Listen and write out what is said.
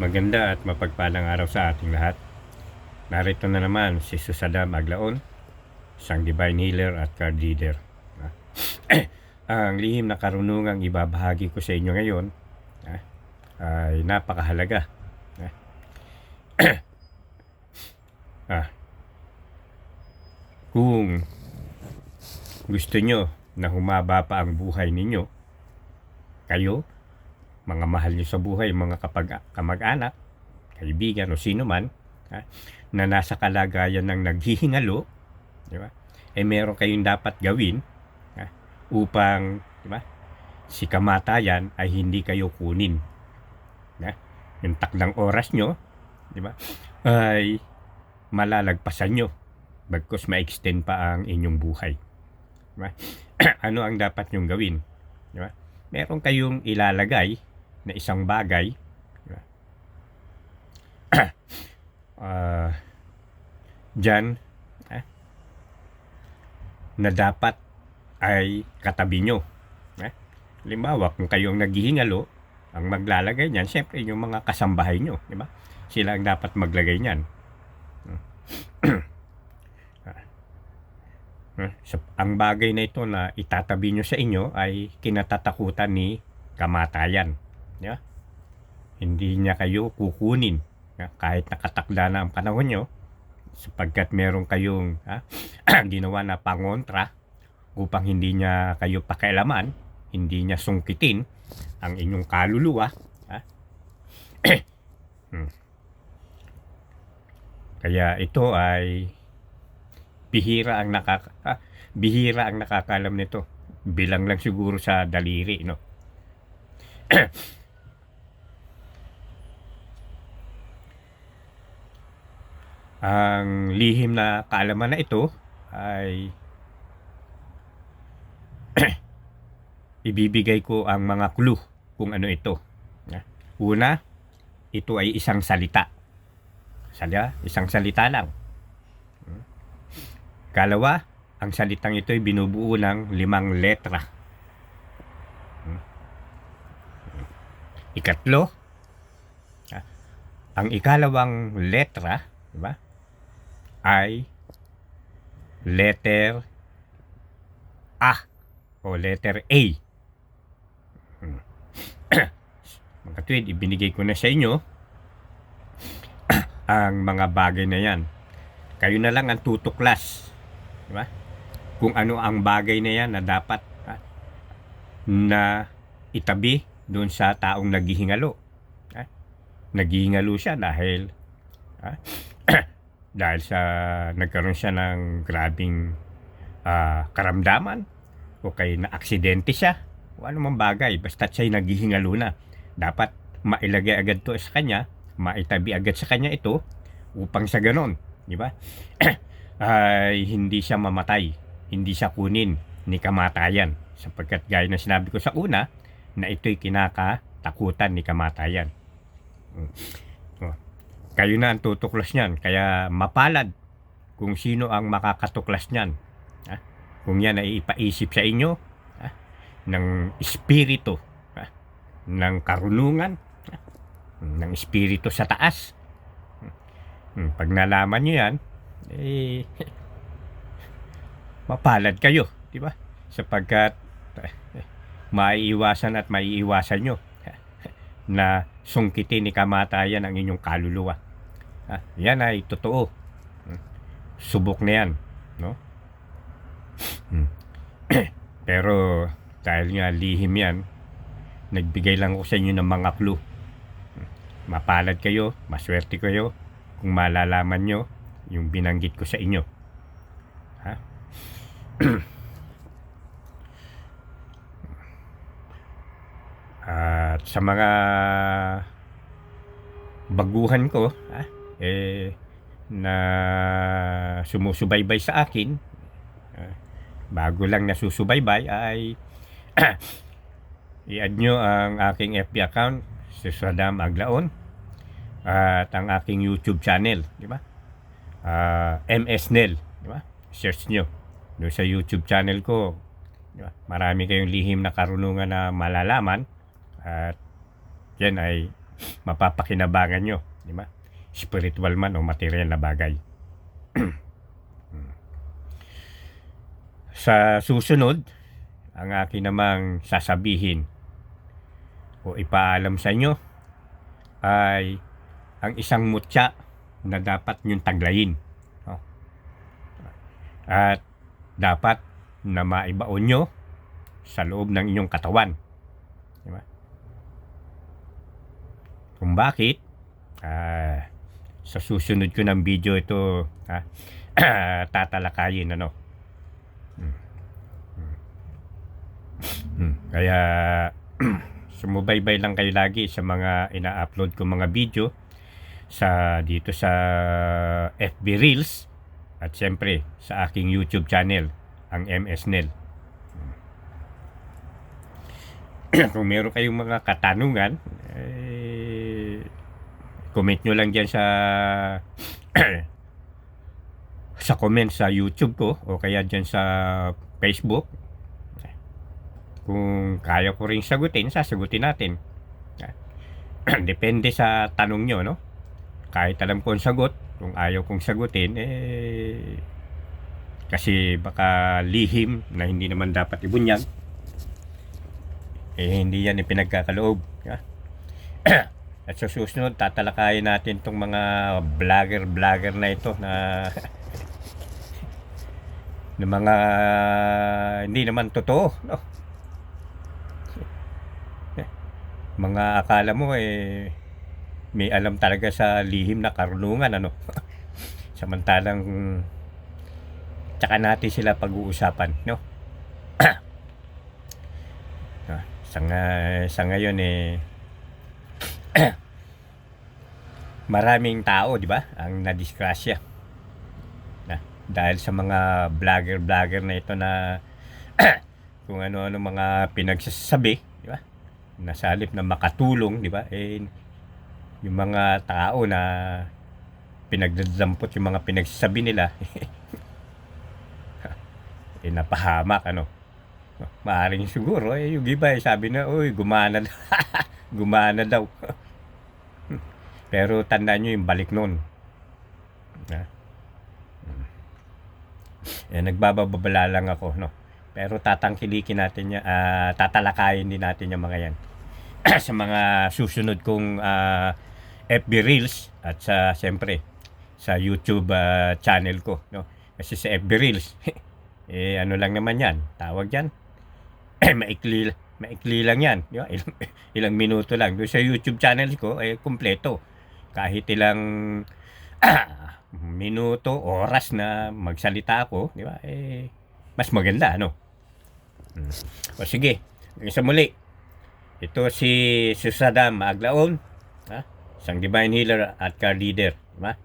Maganda at mapagpalang araw sa ating lahat. Narito na naman si Susadam Aglaon, isang divine healer at card reader. Ah. Ang lihim na karunungang ibabahagi ko sa inyo ngayon ah, ay napakahalaga. Ah. ah. Kung gusto nyo na humaba pa ang buhay ninyo, kayo mga mahal nyo sa buhay, mga kapag, kamag-anak, kaibigan o sino man, ha, na nasa kalagayan ng naghihingalo, di ba? Eh meron kayong dapat gawin ha, upang, di ba? Si kamatayan ay hindi kayo kunin. Ha? Yung takdang oras nyo, di ba? Ay malalagpasan nyo bagkus ma-extend pa ang inyong buhay. Di ba? ano ang dapat nyong gawin? Di ba? Meron kayong ilalagay na isang bagay? Ah, dyan eh, na dapat ay katabi nyo. Eh? Halimbawa, kung kayong naghihingalo, ang maglalagay niyan, siyempre yung mga kasambahay nyo, di ba? Sila ang dapat maglagay niyan. Eh, so, ang bagay na ito na itatabi nyo sa inyo ay kinatatakutan ni kamatayan. Yeah? Hindi niya kayo kukunin yeah? kahit nakatakda na ang panahon nyo sapagkat meron kayong ha, ginawa na pangontra upang hindi niya kayo pakialaman, hindi niya sungkitin ang inyong kaluluwa. Ha? Hmm. Kaya ito ay bihira ang nakaka bihira ang nakakalam nito. Bilang lang siguro sa daliri, no. ang lihim na kaalaman na ito ay ibibigay ko ang mga clue kung ano ito. Una, ito ay isang salita. Salya, isang salita lang. Kalawa, ang salitang ito ay binubuo ng limang letra. Ikatlo, ah, ang ikalawang letra, di ba? Ay letter A o letter A. Hmm. Mga tweet, ibinigay ko na sa inyo ang mga bagay na yan. Kayo na lang ang tutuklas. Di ba? Kung ano ang bagay na yan na dapat ha, na itabi doon sa taong naghihingalo. Ha? Naghihingalo siya dahil ha? Dahil sa nagkaroon siya ng grabing ah, karamdaman o kay na aksidente siya o man bagay basta siya'y naghihingalo na dapat mailagay agad to sa kanya maitabi agad sa kanya ito upang sa ganon di ba ay hindi siya mamatay hindi siya kunin ni kamatayan sapagkat gaya na sinabi ko sa una na ito'y kinakatakutan ni kamatayan Mm. Oh. Kayo na ang tutuklas niyan kaya mapalad kung sino ang makakatuklas niyan ha? kung yan ay ipaisip sa inyo ha? ng espiritu ha? ng karunungan ha? ng espiritu sa taas Hmm, pag nalaman nyo yan eh mapalad kayo di ba sapagkat eh, maiiwasan at maiiwasan nyo na sungkitin ni kamatayan ang inyong kaluluwa. Ha? Yan ay totoo. Hmm. Subok na yan. No? Hmm. Pero dahil nga lihim yan, nagbigay lang ako sa inyo ng mga clue. Hmm. Mapalad kayo, maswerte kayo kung malalaman nyo yung binanggit ko sa inyo. Ha? At sa mga baguhan ko, ah, eh, na sumusubaybay sa akin, ah, bago lang nasusubaybay ay i-add nyo ang aking FB account, si Saddam Aglaon, at ang aking YouTube channel, di ba? Ah, MS Nel, di ba? Search nyo. Doon sa YouTube channel ko, di ba? Marami kayong lihim na karunungan na malalaman at yan ay mapapakinabangan nyo, di ba? Spiritual man o material na bagay. Sa susunod, ang akin namang sasabihin o ipaalam sa inyo ay ang isang mutya na dapat nyong taglayin. No? At dapat na maibaon nyo sa loob ng inyong katawan. Di ba? Kung bakit, ah, sa susunod ko ng video ito, ha, tatalakayin, ano. Hmm. Hmm. Hmm. Kaya, sumubaybay lang kayo lagi sa mga ina-upload ko mga video sa dito sa FB Reels at siyempre sa aking YouTube channel, ang MS Nel. Kung meron kayong mga katanungan, comment nyo lang dyan sa sa comment sa YouTube ko o kaya dyan sa Facebook. Kung kaya ko rin sagutin, sasagutin natin. Depende sa tanong nyo, no? Kahit alam ko ang sagot, kung ayaw kong sagutin, eh, kasi baka lihim na hindi naman dapat ibunyag. Eh, hindi yan ipinagkakaloob. Ha? At sa susunod, tatalakayin natin itong mga vlogger-vlogger na ito na na mga hindi naman totoo. No? Mga akala mo eh may alam talaga sa lihim na karunungan ano. Samantalang tsaka natin sila pag-uusapan, no? Ah, sa, nga, sa ngayon eh maraming tao, di ba? Ang nadisgrasya. Na, dahil sa mga vlogger-vlogger na ito na kung ano-ano mga pinagsasabi, di ba? Na sa halip na makatulong, di ba? Eh, yung mga tao na pinagdadampot yung mga pinagsasabi nila, eh, napahamak, ano? Maaring siguro, eh, yung iba, eh, sabi na, uy, gumana, gumana daw. Pero tandaan nyo yung balik nun. Ha? Eh, nagbababala lang ako, no? Pero tatangkilikin natin niya, ah, tatalakayin din natin yung mga yan. sa mga susunod kong ah, FB Reels at sa, siyempre, sa YouTube ah, channel ko, no? Kasi sa FB Reels, eh, ano lang naman yan, tawag yan, maikli, maikli lang yan, di ba? Ilang, ilang minuto lang. Doon sa YouTube channel ko, eh, kumpleto kahit ilang minuto, oras na magsalita ako, di ba? Eh, mas maganda, ano? Hmm. O sige, hanggang sa muli. Ito si Susadam Aglaon, ha? isang divine healer at car leader, di ba?